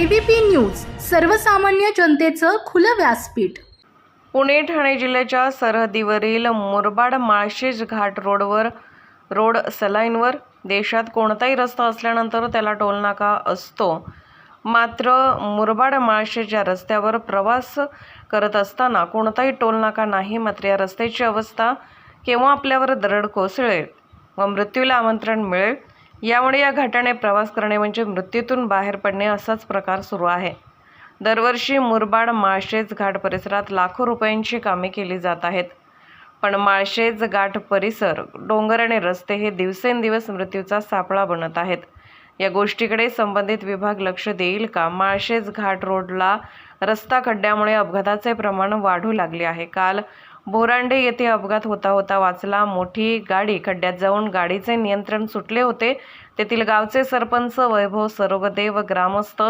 ABP news सर्वसामान्य जनतेचं खुलं व्यासपीठ. पुणे ठाणे जिल्ह्याच्या सरहद्दीवरील मुरबाड माळशेज घाट रोडवर रोड सलाईनवर देशात कोणताही रस्ता असल्यानंतर त्याला टोलनाका असतो. मात्र मुरबाड माळशेज या रस्त्यावर प्रवास करत असताना कोणताही टोलनाका नाही मात्र या रस्त्याची अवस्था केव्हा आपल्यावर दरड कोसळेल व मृत्यूला आमंत्रण मिळेल यामुळे या घाटाने प्रवास करणे म्हणजे मृत्यूतून बाहेर पडणे असाच प्रकार सुरू आहे. दरवर्षी मुरबाड माळशेज घाट परिसरात लाखो रुपयांची कामे केली जात आहेत. पण माळशेज घाट परिसर डोंगर आणि रस्ते हे दिवसेंदिवस मृत्यूचा सापळा बनत आहेत. या गोष्टीकडे संबंधित विभाग लक्ष देईल का? माळशेज घाट रोडला रस्ता खड्ड्यामुळे अपघाताचे प्रमाण वाढू लागले आहे. काल बोरांडे येथे अपघात होता होता वाचला. मोठी गाडी खड्ड्यात जाऊन गाडीचे नियंत्रण सुटले होते. तेथील गावचे सरपंच वैभव सरोगदे व ग्रामस्थ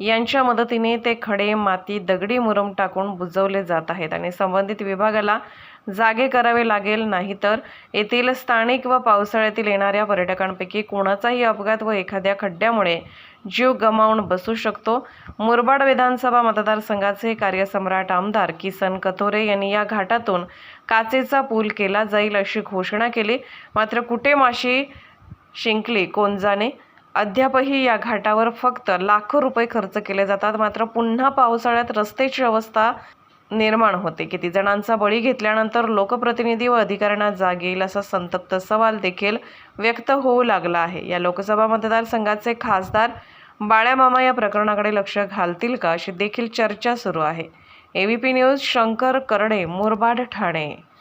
यांच्या मदतीने ते खडे माती दगडी मुरम टाकून बुजवले जात आहेत आणि संबंधित विभागाला जागे करावे लागेल नाहीतर येथील स्थानिक व पावसाळ्यातील येणाऱ्या पर्यटकांपैकी कोणाचाही अपघात व एखाद्या खड्ड्यामुळे जीव गमावून बसू शकतो. मुरबाड विधानसभा मतदारसंघाचे कार्यसम्राट आमदार किसन कथोरे यांनी या घाटातून काचेचा पूल केला जाईल अशी घोषणा केली. मात्र कुठे माशी शिंकली कोंजाने. अद्यापही या घाटावर फक्त लाखो रुपये खर्च केले जातात. मात्र पुन्हा पावसाळ्यात रस्त्याची अवस्था निर्माण होते. किती जणांचा बळी घेतल्यानंतर लोकप्रतिनिधी व अधिकाऱ्यांना जाग येईल असा संतप्त सवाल देखील व्यक्त होऊ लागला आहे. या लोकसभा मतदारसंघाचे खासदार बाळ्यामामा या प्रकरणाकडे लक्ष घालतील का अशी देखील चर्चा सुरू आहे. ABP news Shankar Karade Murbad Thane.